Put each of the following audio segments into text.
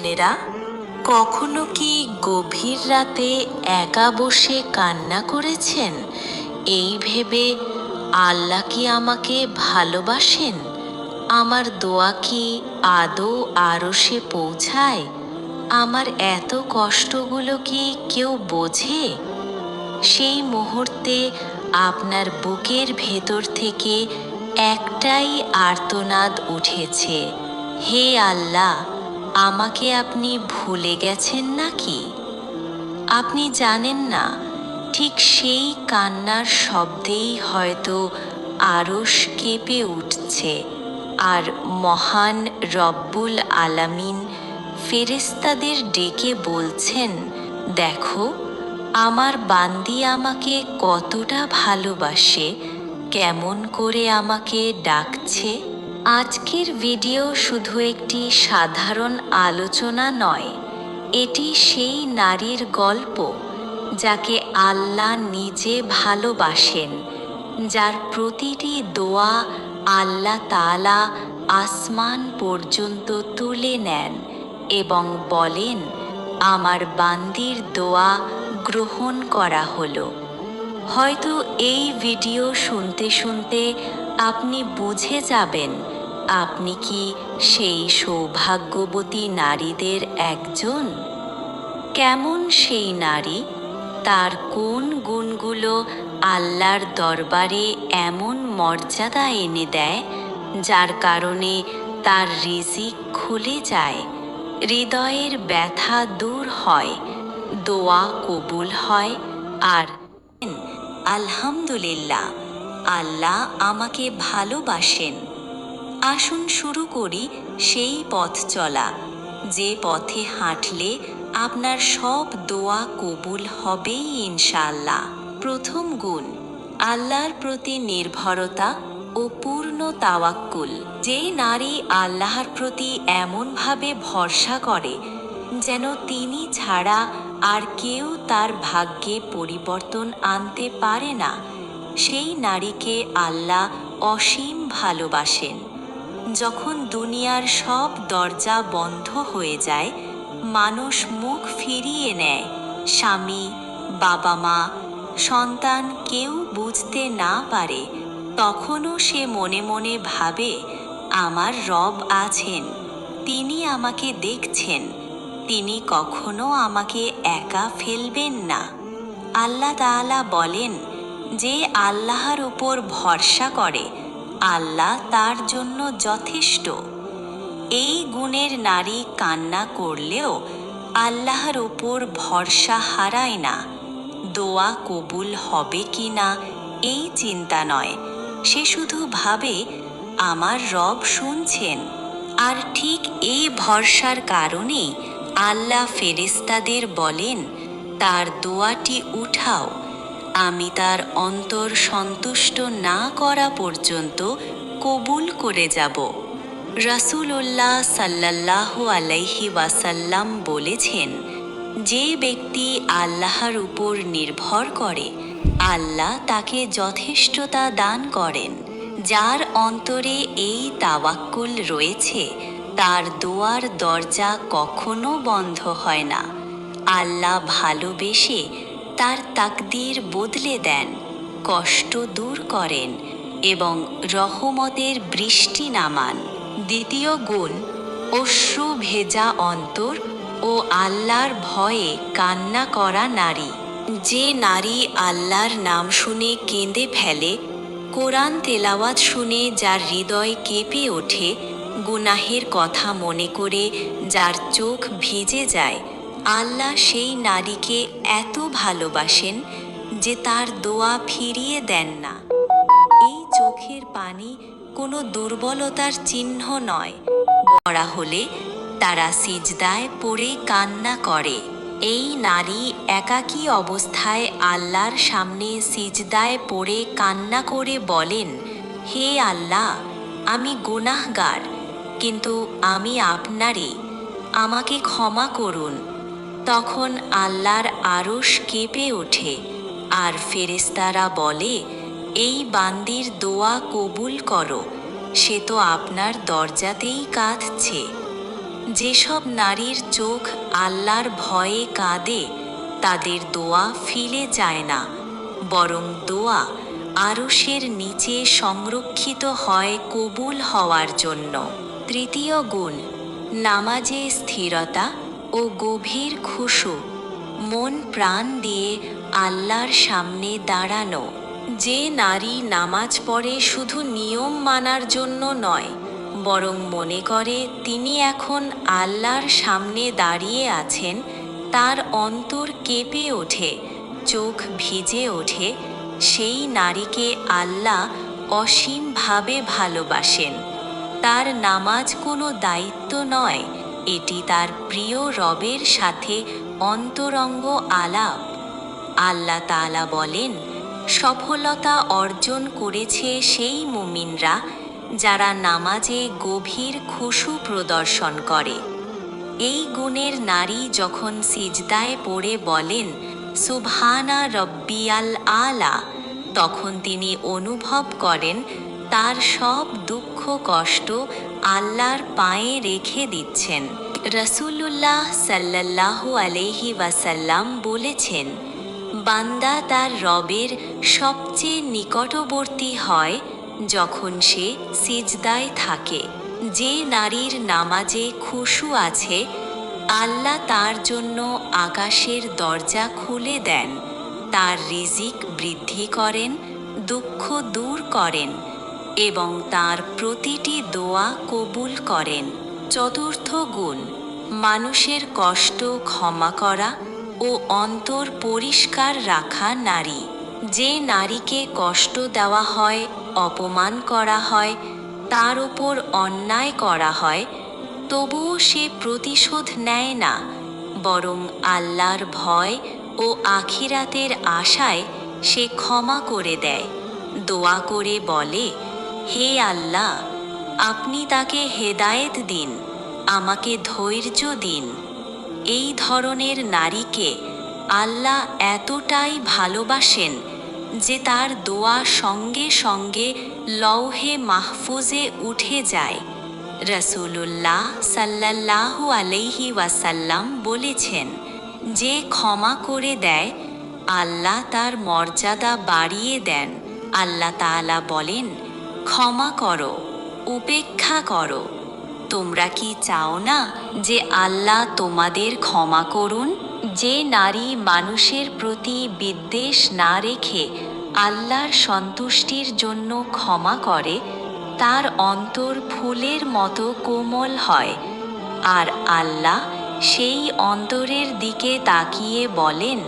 বোনেরা, কখনো কি গভীর রাতে একা বসে কান্না করেছেন? এই ভেবে আল্লাহ কি আমাকে ভালোবাসেন? আমার দোয়া কি আদৌ আরশে পৌঁছায়? আমার এত কষ্টগুলো কি কেউ বোঝে? সেই মুহূর্তে আপনার বুকের ভেতর থেকে একটাই আর্তনাদ উঠেছে, হে আল্লাহ! আমাকে আপনি ভুলে গেছেন নাকি? আপনি জানেন না, ঠিক সেই কান্নার শব্দেই হয়তো আরস কেঁপে উঠছে আর মহান রব্বুল আলামিন ফেরেস্তাদের ডেকে বলছেন, দেখো, আমার বান্দি আমাকে কতটা ভালোবাসে, কেমন করে আমাকে ডাকছে? আজকের ভিডিও শুধু একটি সাধারণ আলোচনা নয়, এটি সেই নারীর গল্প যাকে আল্লাহ নিজে ভালোবাসেন, যার প্রতিটি দোয়া আল্লাহ তালা আসমান পর্যন্ত তুলে নেন এবং বলেন, আমার বান্দির দোয়া গ্রহণ করা হলো। হয়তো এই ভিডিও শুনতে শুনতে আপনি বুঝে যাবেন আপনি কি সেই সৌভাগ্যবতী নারীদের একজন? কেমন সেই নারী? তার কোন গুণগুলো আল্লাহর দরবারে এমন মর্যাদা এনে দেয়, যার কারণে তার রিজিক খুলে যায়, হৃদয়ের ব্যথা দূর হয়, দোয়া কবুল হয়, আর আলহামদুলিল্লাহ, আল্লাহ আমাকে ভালোবাসেন। আসুন শুরু করি সেই পথ চলা। যে পথে হাঁটলে আপনার সব দোয়া কবুল হবেই ইনশাল্লাহ প্রথম গুণ, আল্লাহর প্রতি নির্ভরতা ও পূর্ণ তাওয়াক্কুল। যে নারী আল্লাহর প্রতি এমনভাবে ভরসা করে, যেন তিনি ছাড়া আর কেউ তার ভাগ্যে পরিবর্তন আনতে পারে না, সেই নারীকে আল্লাহ অসীম ভালোবাসেন। যখন দুনিয়ার সব দরজা বন্ধ হয়ে যায়, মানুষ মুখ ফিরিয়ে নেয়। স্বামী, বাবা মা, সন্তান কেউ বুঝতে না পারে। তখনও সে মনে মনে ভাবে, আমার রব আছেন, তিনি আমাকে দেখছেন, তিনি কখনো আমাকে একা ফেলবেন না। আল্লাহ তাআলা বলেন, যে আল্লাহর উপর ভরসা করে আল্লাহ তার জন্য যথেষ্ট। এই গুণের নারী কান্না করলেও আল্লাহর ওপর ভরসা হারায় না। দোয়া কবুল হবে কি না, এই চিন্তা নয়। সে শুধু ভাবে, আমার রব শুনছেন। আর ঠিক এই ভরসার কারণেই আল্লাহ ফেরেস্তাদের বলেন, তার দোয়াটি উঠাও। আমি তার অন্তর সন্তুষ্ট না করা পর্যন্ত কবুল করে যাব। রাসূলুল্লাহ সাল্লাল্লাহু আলাইহি ওয়াসাল্লাম বলেছেন, যে ব্যক্তি আল্লাহর উপর নির্ভর করে, আল্লাহ তাকে যথেষ্টতা দান করেন। যার অন্তরে এই তাওয়াক্কুল রয়েছে, তার দোয়ার দরজা কখনো বন্ধ হয় না। আল্লাহ ভালোবেসে তার তাকদির বদলে দেন, কষ্ট দূর করেন এবং রহমতের বৃষ্টি নামান। দ্বিতীয় গুণ, অশ্রু ভেজা অন্তর ও আল্লাহর ভয়ে কান্না করা নারী। যে নারী আল্লাহর নাম শুনে কেঁদে ফেলে, কোরআন তেলাওয়াত শুনে যার হৃদয় কেঁপে ওঠে, গুনাহের কথা মনে করে যার চোখ ভিজে যায় আল্লাহ সেই নারীকে এত ভালোবাসেন যে তার দোয়া ফিরিয়ে দেন না। এই চোখের পানি কোনো দুর্বলতার চিহ্ন নয়। বড়া হলে তারা সিজদায় পড়ে কান্না করে। এই নারী একাকী অবস্থায় আল্লাহর সামনে সিজদায় পড়ে কান্না করে বলেন, হে আল্লাহ, আমি গুনাহগার, কিন্তু আমি আপনারই। আমাকে ক্ষমা করুন। তখন আল্লাহর আরশ কেঁপে ওঠে, আর ফেরেস্তারা বলে, এই বান্দির দোয়া কবুল করো, সে তো আপনার দরজাতেই কাঁদছে। যেসব নারীর চোখ আল্লাহর ভয়ে কাঁদে, তাদের দোয়া ফিলে যায় না, বরং দোয়া আরশের নিচে সংরক্ষিত হয় কবুল হওয়ার জন্য। তৃতীয় গুণ, নামাজে স্থিরতা। ও গভীর খুশু, মন প্রাণ দিয়ে আল্লাহর সামনে দাঁড়ানো। যে নারী নামাজ পড়ে শুধু নিয়ম মানার জন্য নয়, বরং মনে করে তিনি এখন আল্লাহর সামনে দাঁড়িয়ে আছেন, তার অন্তর কেঁপে ওঠে, চোখ ভিজে ওঠে, সেই নারীকে আল্লাহ অসীমভাবে ভালোবাসেন। তার নামাজ কোনো দায়িত্ব নয় এটি তার প্রিয় রবের সাথে অন্তরঙ্গ আলাপ। আল্লাহ তাআলা বলেন, সফলতা অর্জন করেছে সেই মুমিনরা যারা নামাজে গভীর খুশু প্রদর্শন করে। এই গুণের নারী যখন সিজদায় পড়ে বলেন, সুবহানা রব্বিয়াল আলা তখন তিনি অনুভব করেন, তার সব দুঃখ কষ্ট আল্লাহর পায়ে রেখে দিচ্ছেন। রসুল্লাহ সাল্লাল্লাহু আলহি ওয়াসাল্লাম বলেছেন, বান্দা তার রবের সবচেয়ে নিকটবর্তী হয় যখন সে সিজদায় থাকে। যে নারীর নামাজে খুশু আছে, আল্লাহ তার জন্য আকাশের দরজা খুলে দেন, তার রিজিক বৃদ্ধি করেন, দুঃখ দূর করেন। এবং তার প্রতিটি দোয়া কবুল করেন। চতুর্থ গুণ, মানুষের কষ্ট ক্ষমা করা ও অন্তর পরিষ্কার রাখা নারী। যে নারীকে কষ্ট দেওয়া হয়, অপমান করা হয়, তার উপর অন্যায় করা হয়, তবুও সে প্রতিশোধ নেয় না, বরং আল্লাহর ভয় ও আখিরাতের আশায় সে ক্ষমা করে দেয়। দোয়া করে বলে হে আল্লাহ, আপনি তাকে হেদায়েত দিন, আমাকে ধৈর্য দিন। এই ধরনের নারীকে আল্লাহ এতটাই ভালোবাসেন যে তার দোয়া সঙ্গে সঙ্গে লৌহে মাহফুজে উঠে যায়। রসুল্লাহ সাল্লাল্লাহু আলাইহি ওয়াসাল্লাম বলেছেন, যে ক্ষমা করে দেয়, আল্লাহ তার মর্যাদা বাড়িয়ে দেন। আল্লাহ তাআলা বলেন ক্ষমা করো, উপেক্ষা করো। তোমরা কি চাও না যে আল্লাহ তোমাদের ক্ষমা করুন? যে নারী মানুষের প্রতি বিদ্বেষ না রেখে আল্লাহর সন্তুষ্টির জন্য ক্ষমা করে, তার অন্তর ফুলের মতো কোমল হয়। আর আল্লাহ সেই অন্তরের দিকে তাকিয়ে বলেন,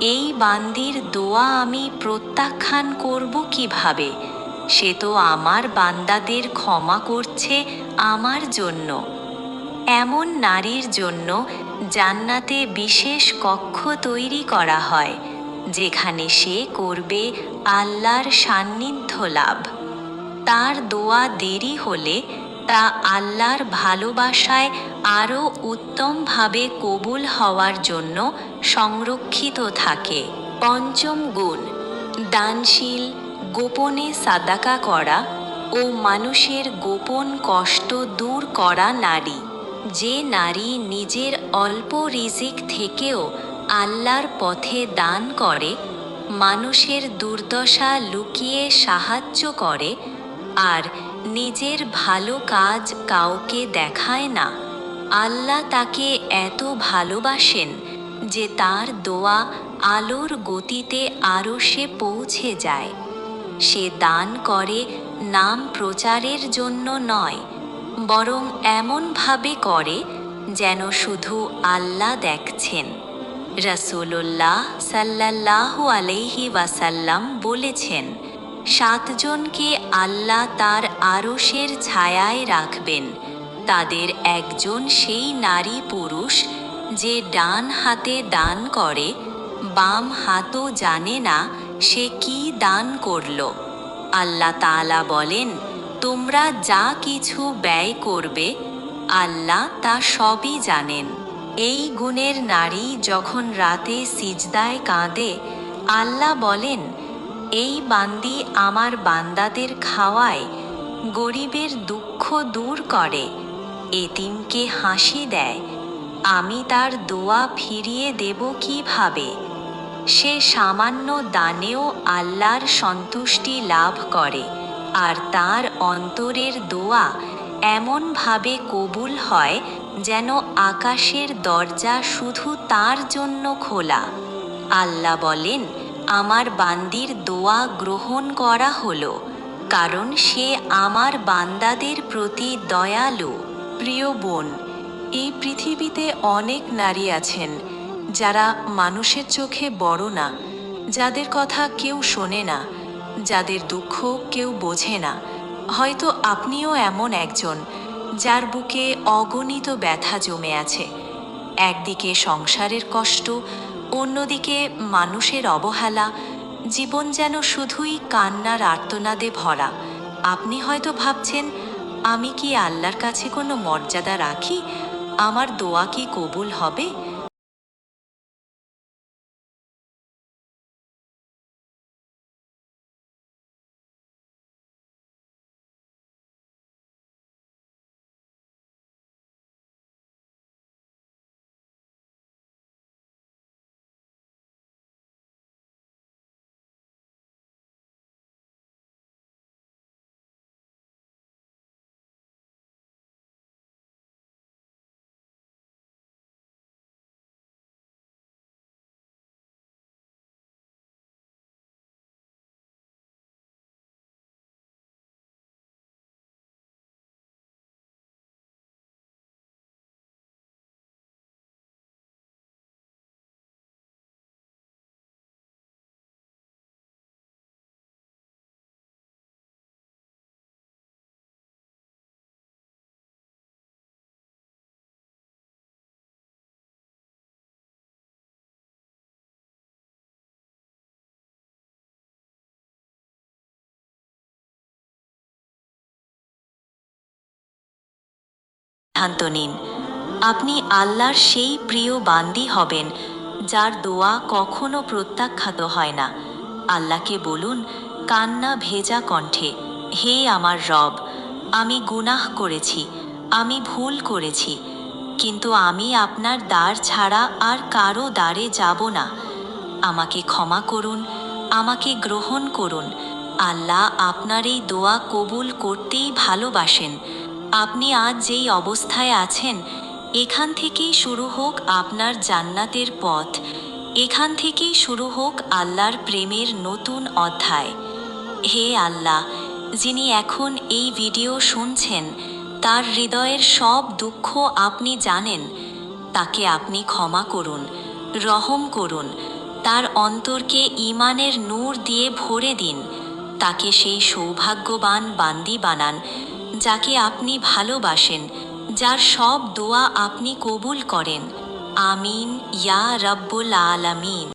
এই বান্দির দোয়া আমি প্রত্যাখ্যান করব কীভাবে? সে তো আমার বান্দাদের ক্ষমা করছে আমার জন্য। এমন নারীর জন্য জান্নাতে বিশেষ কক্ষ তৈরি করা হয়, যেখানে সে করবে আল্লাহর সান্নিধ্য লাভ। তার দোয়া দেরি হলে তা আল্লাহর ভালোবাসায় আরও উত্তমভাবে কবুল হওয়ার জন্য সংরক্ষিত থাকে। পঞ্চম গুণ, দানশীল গোপনে সাদাকা করা ও মানুষের গোপন কষ্ট দূর করা নারী। যে নারী নিজের অল্প রিজিক থেকেও আল্লাহর পথে দান করে, মানুষের দুর্দশা লুকিয়ে সাহায্য করে আর নিজের ভালো কাজ কাউকে দেখায় না। আল্লাহ তাকে এত ভালোবাসেন যে তার দোয়া আলোর গতিতে আরও সে পৌঁছে যায়। সে দান করে নাম প্রচারের জন্য নয়, বরং এমনভাবে করে যেন শুধু আল্লাহ দেখছেন। রসুল্লাহ সাল্লাল্লাহু আলাইহি ওয়াসাল্লাম বলেছেন, সাতজনকে আল্লাহ তার আরশের ছায়ায় রাখবেন, তাদের একজন সেই নারী পুরুষ যে ডান হাতে দান করে, বাম হাতও জানে না সে কি দান করল? আল্লাহ তাআলা বলেন, তোমরা যা কিছু ব্যয় করবে, আল্লাহ তা সবই জানেন। এই গুণের নারী যখন রাতে সিজদায় কাঁদে, আল্লাহ বলেন, এই বান্দি আমার বান্দাদের খাওয়ায়, গরিবের দুঃখ দূর করে, এতিমকে হাসি দেয়। আমি তার দোয়া ফিরিয়ে দেব কীভাবে? সে সামান্য দানেও আল্লাহর সন্তুষ্টি লাভ করে, আর তার অন্তরের দোয়া এমনভাবে কবুল হয় যেন আকাশের দরজা শুধু তার জন্য খোলা। আল্লাহ বলেন, আমার বান্দির দোয়া গ্রহণ করা হলো, কারণ সে আমার বান্দাদের প্রতি দয়ালু। প্রিয় বোন, এই পৃথিবীতে অনেক নারী আছেন যারা মানুষের চোখে বড় না, যাদের কথা কেউ শোনে না, যাদের দুঃখ কেউ বোঝে না, হয়তো আপনিও এমন একজন যার বুকে অগণিত ব্যথা জমে আছে। একদিকে সংসারের কষ্ট, অন্যদিকে মানুষের অবহেলা, জীবন যেন শুধুই কান্নার আর্তনাদে ভরা। আপনি হয়তো ভাবছেন, আমি কি আল্লাহর কাছে কোনো মর্যাদা রাখি? আমার দোয়া কি কবুল হবে? সিদ্ধান্ত নিন। আপনি আল্লাহর সেই প্রিয় বান্দি হবেন, যার দোয়া কখনো প্রত্যাখ্যাত হয় না। আল্লাহকে বলুন, কান্না ভেজা কণ্ঠে, হে আমার রব, আমি গুনাহ করেছি, আমি ভুল করেছি, কিন্তু আমি আপনার দ্বার ছাড়া আর কারও দ্বারে যাব না। আমাকে ক্ষমা করুন, আমাকে গ্রহণ করুন। আল্লাহ আপনার এই দোয়া কবুল করতেই ভালোবাসেন। আপনি আজ যেই অবস্থায় আছেন, এখান থেকেই শুরু হোক আপনার জান্নাতের পথ। এখান থেকেই শুরু হোক আল্লাহর প্রেমের নতুন অধ্যায়। হে আল্লাহ, যিনি এখন এই ভিডিও শুনছেন, তার হৃদয়ের সব দুঃখ আপনি জানেন। তাকে আপনি ক্ষমা করুন, রহম করুন, তার অন্তরকে ইমানের নূর দিয়ে ভরে দিন। তাকে সেই সৌভাগ্যবান বান্দি বানান যাকে আপনি ভালোবাসেন যার সব দোয়া আপনি কবুল করেন। আমিন ইয়া রব্বুল আলামিন।